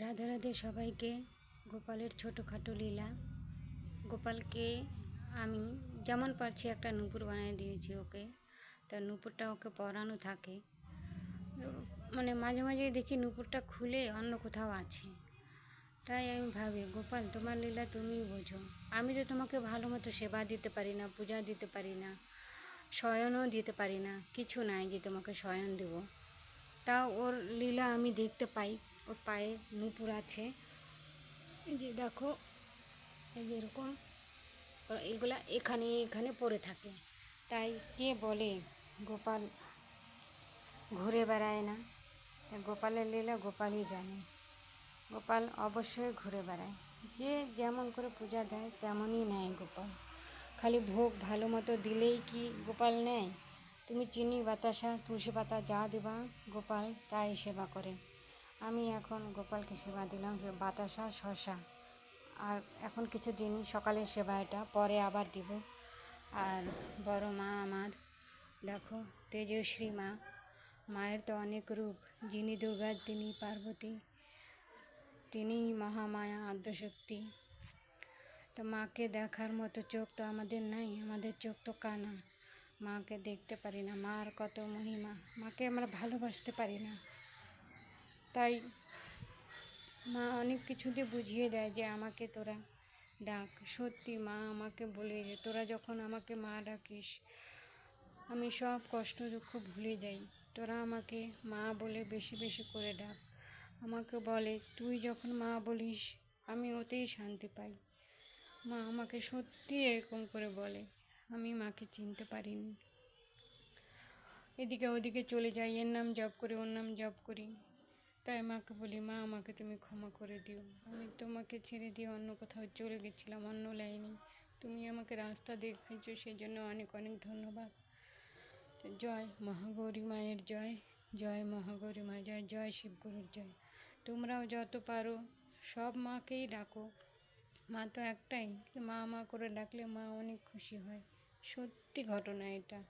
রাধে রাধে সবাইকে। গোপালের ছোটোখাটো লীলা। গোপালকে আমি যেমন পারছি একটা নূপুর বানিয়ে দিয়েছি ওকে। তা নূপুরটা ওকে পরানো থাকে। মানে মাঝে মাঝে দেখি নূপুরটা খুলে অন্য কোথাও আছে। তাই আমি ভাবি, গোপাল, তোমার লীলা তুমিই বোঝো। আমি তো তোমাকে ভালো মতো সেবা দিতে পারি না, পূজা দিতে পারি না, শয়নও দিতে পারি না, কিছু নাই যে তোমাকে শয়ন দেবো। তাও ওর লীলা আমি দেখতে পাই। ওর পায়ে নূপুর আছে। যে দেখো, এই এরকম এগুলা এখানে এখানে পড়ে থাকে। তাই কে বলে গোপাল ঘুরে বেড়ায় না? তা গোপালের লীলা গোপালই জানে। গোপাল অবশ্যই ঘুরে বেড়ায়। যে যেমন করে পূজা দেয়, তেমনই নেয় গোপাল। খালি ভোগ ভালো মতো দিলেই কি গোপাল নেয়? তুমি চিনি, বাতাসা, তুলসী পাতা যা দিবা, গোপাল তাই সেবা করে। আমি এখন গোপালকে সেবা দিলাম বাতাসা, শশা। আর এখন কিছু দিনই, সকালের সেবা এটা, পরে আবার দিব। আর বড় মা আমার, দেখো, তেজশ্রী মা, মায়ের তো অনেক রূপ। যিনি দুর্গা, তিনি পার্বতী তিনিই মহামায়া, আদ্যশক্তি। তো মাকে দেখার মতো চোখ তো আমাদের নাই, আমাদের চোখ তো কানা। মাকে দেখতে পারি না, মার কত মহিমা, মাকে আমরা ভালোবাসতে পারি না। তাই মা অনেক কিছু দিয়ে বুঝিয়ে দেয় যে আমাকে তোরা ডাক। সত্যি মা আমাকে বলে যে তোরা যখন আমাকে মা ডাকিস, আমি সব কষ্ট দুঃখ ভুলে যাই। তোরা আমাকে মা বলে বেশি বেশি করে ডাক। আমাকে বলে, তুই যখন মা বলিস, আমি ওতেই শান্তি পাই। মা আমাকে সত্যি এরকম করে বলে, আমি মাকে চিনতে পারিনি। এদিকে ওদিকে চলে যাই, এর নাম জপ করি, ওর নাম জপ করি। তাই মাকে বলি, মা, আমাকে তুমি ক্ষমা করে দিও। আমি তোমাকে ছেড়ে দিয়ে অন্য কোথাও চলে গেছিলাম, অন্য লাইনে। তুমি আমাকে রাস্তা দেখাইছো সেই জন্য অনেক অনেক ধন্যবাদ। জয় মহাগৌরী মায়ের জয় জয় মহাগৌরী মা জয় জয় শিবগুরুর জয়। তোমরাও যত পারো, সব মাকেই ডাকো। মা তো একটাই, মা মা করে ডাকলে মা অনেক খুশি হয়। সত্যি ঘটনা এটা।